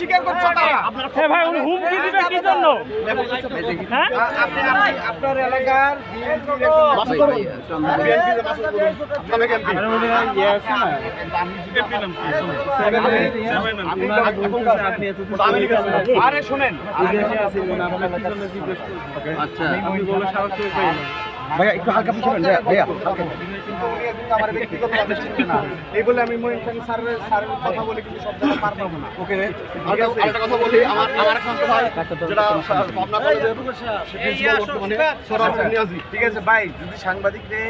স্বীকার করছে তারা ভাই উনি হুমকি দিবে কি জন্য আপনি আপনি আপনার এলাকার আরে শুনেন ভাইয়া একটু হালকা পিছনে ভাইয়া হালকা আমার ব্যক্তিগত ভাবে চিন্তা না। এই বলে আমি মহিন খান স্যারের স্যারের কথা বলে কিন্তু সব জায়গায় পার পাবো না। ওকে আরেকটা কথা বলি আমার আমার এক ভাই যেটা পাবনা কলেজের বর্তমানে সরাব নিয়াজি ঠিক আছে ভাই যদি সাংবাদিককে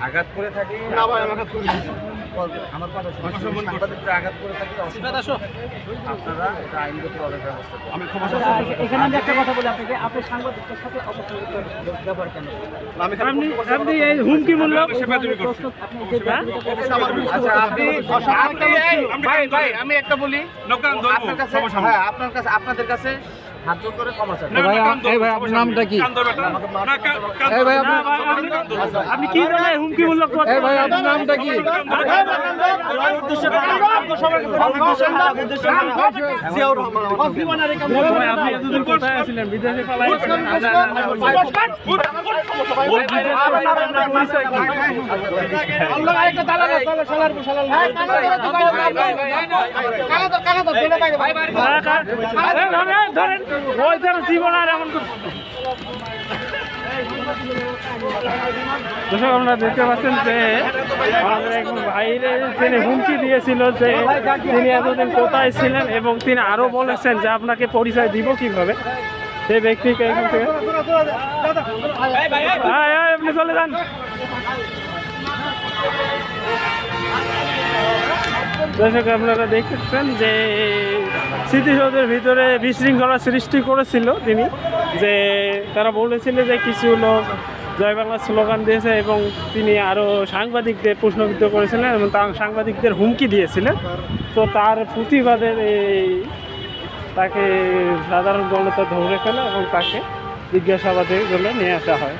আঘাত করে থাকে না ভাই আমাকে তুলে আমার কথা আঘাত করে থাকে আপনারা এটা আইনগত অনেক ব্যবস্থা করবেন। আমি এখানে আমি একটা কথা বলি আপনাকে। আপনি সাংবাদিকদের সাথে অপসংগত ব্যবহার কেন আমি আপনি আপনি এই হুমকিমূলক আচ্ছা আপনি আপনি ভাই ভাই আমি একটা বলি। আপনার কাছে হ্যাঁ আপনার কাছে আপনাদের কাছে হাত জোর করে ক্ষমা চাই এই ভাই আপনার নামটা কি এই ভাই আপনি- কি জন্য হুমকিমূলক এই ভাই আপনার নামটা কি ভাই, আপনি এতদিন কোথায় আছিলেন বিদেশে পালাইছিলেন ধরেন ধরেন ওই যেন জীবন আর এমন দর্শক আপনারা দেখতে পাচ্ছেন যে আমাদের এক ভাইরে তিনি হুমকি দিয়েছিল যে তিনি এতদিন কোথায় ছিলেন এবং তিনি আরও বলেছেন যে আপনাকে পরিচয় দিব কীভাবে। সেই ব্যক্তিকে এখান থেকে হ্যাঁ হ্যাঁ, আপনি চলে যান। দর্শক, আপনারা দেখতেছেন যে স্মৃতিসৌধের ভিতরে বিশৃঙ্খলা সৃষ্টি করেছিল তিনি, যে তারা বলেছিল যে কিছু লোক জয় বাংলা স্লোগান দিয়েছে এবং তিনি আরও সাংবাদিকদের প্রশ্নবিদ্ধ করেছিলেন এবং তার সাংবাদিকদের হুমকি দিয়েছিলেন। তো তার প্রতিবাদের এই তাকে সাধারণ জনতা ধরে ফেলে এবং তাকে জিজ্ঞাসাবাদের জন্য নিয়ে আসা হয়।